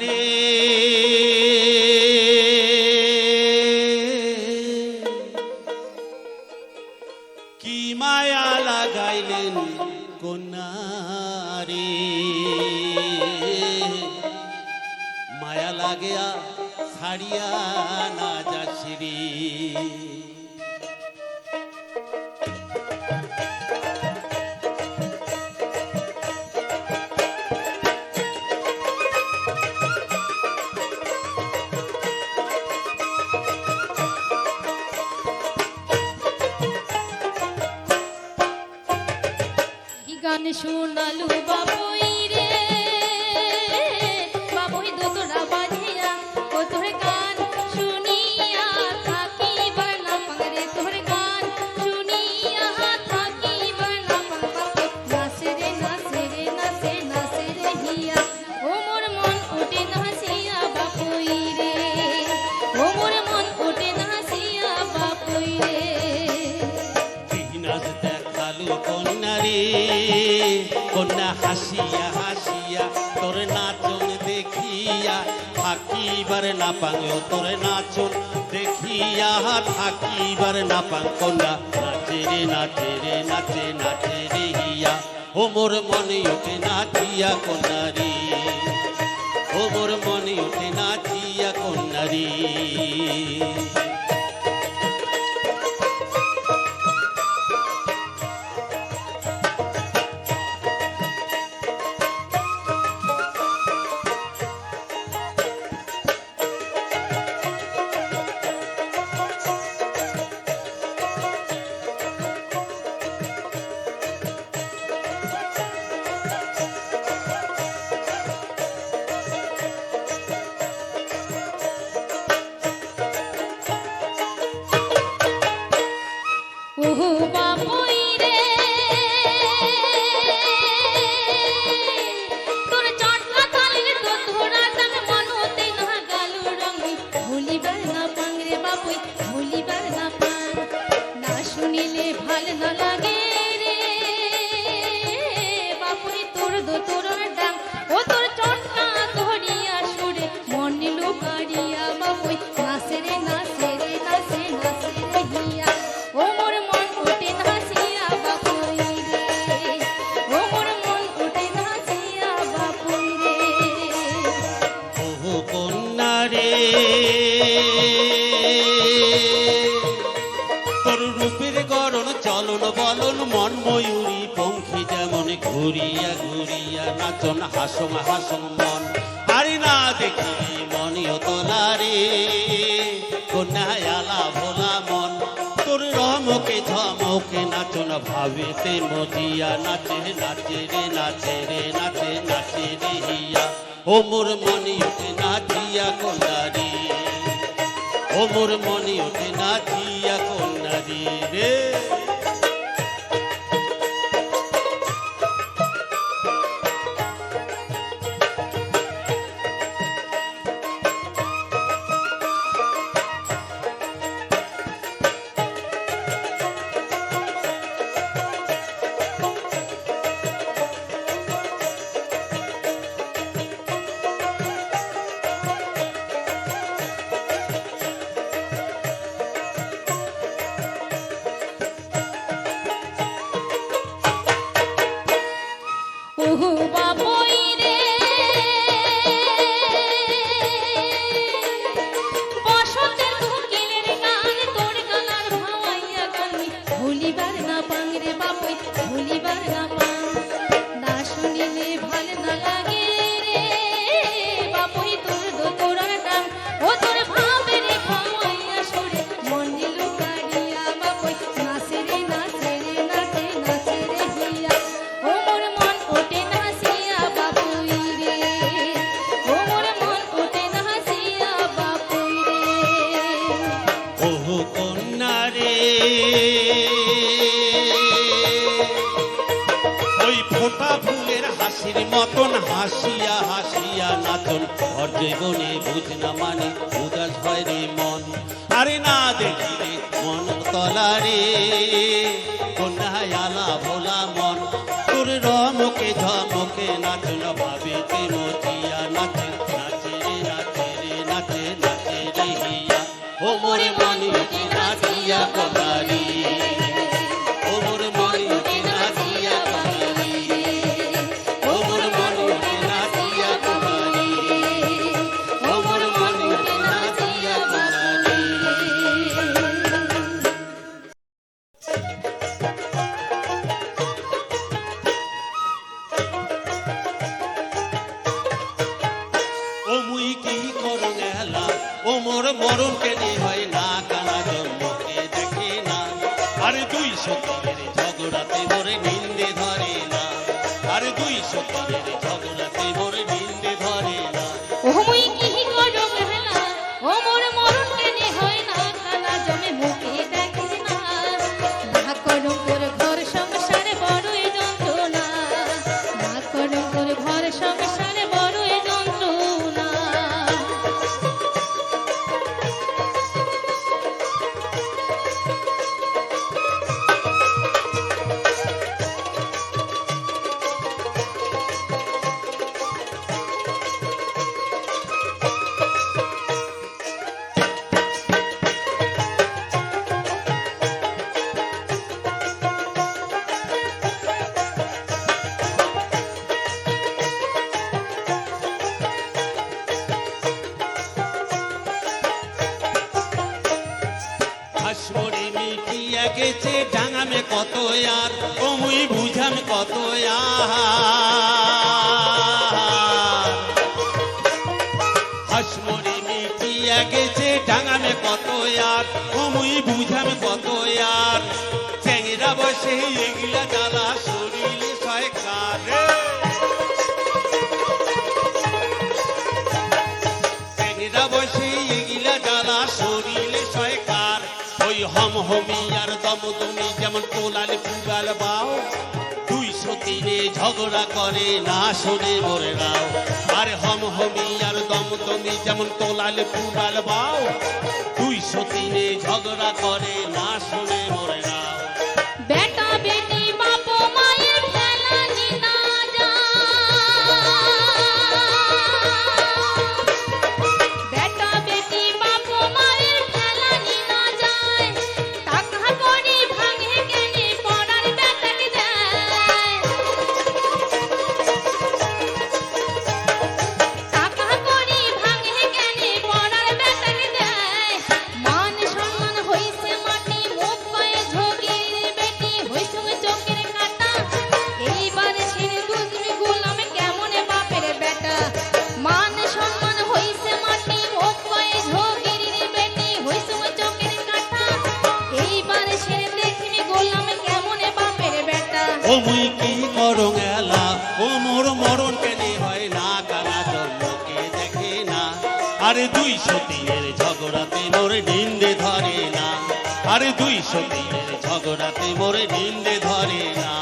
রে থাকিবার না পাঙ্গল তোরে নাচন। দেখিয়া থাকিবার না পাং কন্যা। নাচে রে নাচে রে, নাচে নাচে রে হিয়া ও মোর মনে উঠে নাচিয়া কন্যারি ও মোর মনে উঠে নাচিয়া কন্যারি ঘুরিয়া ঘুরিয়া নাচন হাসং হাসং মন। আরে না দেখি মনিও তোলারে। কন্যায়ালা ভোলা মন। তোর রমকে ধমকে নাচন, ভাবেতে মজিয়া। নাচে নাচে রে নাচে রে, নাচে নাচে রে হিয়া। ও মোর মনি ওঠে নাচিয়া কন্যারি। ও মোর মনি ওঠে নাচিয়া কন্যারি রে। হাসিয়া হাসিয়া নাচন। ঘর জীবনে বুঝ না মানে উদাস হয় রে মন। আরে না দেখি রে মন তলারে কন্যায়ালা ভোলা মন। তোর রমকে ধমকে নাচন ভাবে তে মতি না করো গেছে, ডাঙামে কত আর বুঝাম কত আর চ্যাংরা বসে এগুলা জ্বালা, শরীরে সয়কার। চ্যাংরা বসে এগুলা জ্বালা, শরীরে ওই হম হমি আর দম তুমি যেমন তোলালে পুগাল বাও। দুইশো তিনে ঝগড়া করে, না শোনে মোরে রাও আর হম হমি তুমি যেমন তোলালে পুবাল বাও দুই সতীনে ঝগড়া করে না শোনে ও কি করো গেলা ও মোর না, কানা জন্মকে না। আরে দুই সতীর ঝগড়াতে মোরে নিন্দে ধরে না। আরে দুই সতীরের ঝগড়াতে মোরে নিন্দে ধরে না।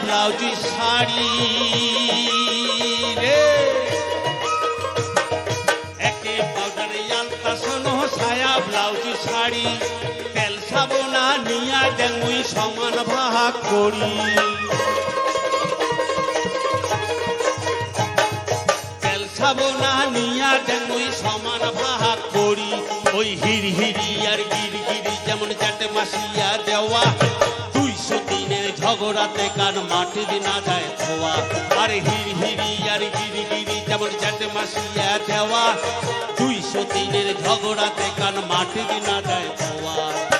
ব্লাউজ শাড়ি রে। একে পাউডার আলতা শোনো, সায়া ব্লাউজ, শাড়ি। তেল সাবনা নিয়া ডেঙ্গুই সমান ভাগ করি। তেল সাবনা নিয়া ডেঙ্গুই সমান ভাগ করি। ওই হির হিরি আর গির গিরি যেমন চাটে মাসিয়া দেওয়া। ঝগড়াতে কান মাটি না যায় ধোয়া। আর হির হিরি, আর গিরি গিরি, যেমন চাটে মাসিয়া দেওয়া। দুইশো তিনের ঝগড়াতে কান মাটি না যায় খোয়া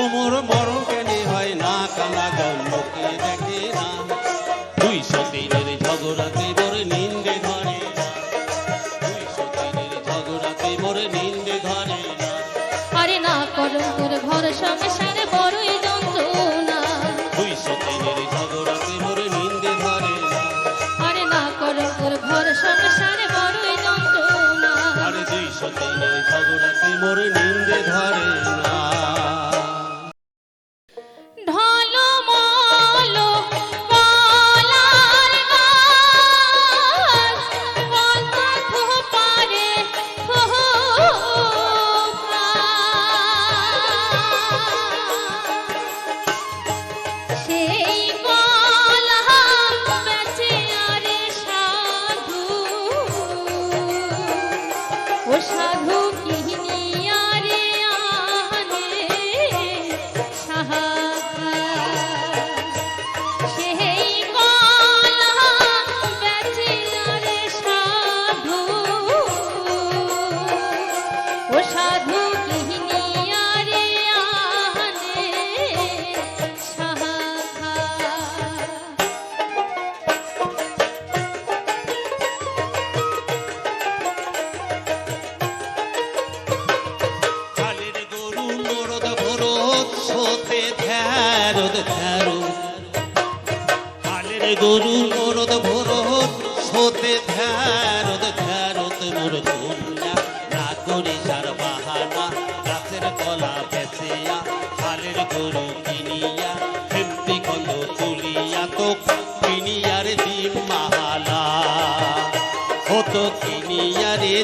ওমর বড় কেনে হয় না কানা গন্ধকে দেখে না? দুই সতীনের ঝগড়াতে মোর নিন্দে ধরে দুই সতীনের ঝগড়াতে মোর নিন্দে ধরে আরে না করো তোর ঘর সংসারে বড়ই বড়ই মোর নিন্দে ধরে না। গরু মরদ ভরত, সোতে ধ্যারদ ধ্যারত মোর না করে সার বাহানা গাছের কলা বেচিয়া কালের গরু কিনিয়া কন্দ তুলিয়া তো কিনিয়ার দিন মাহালা। হতো কিনিয়ারে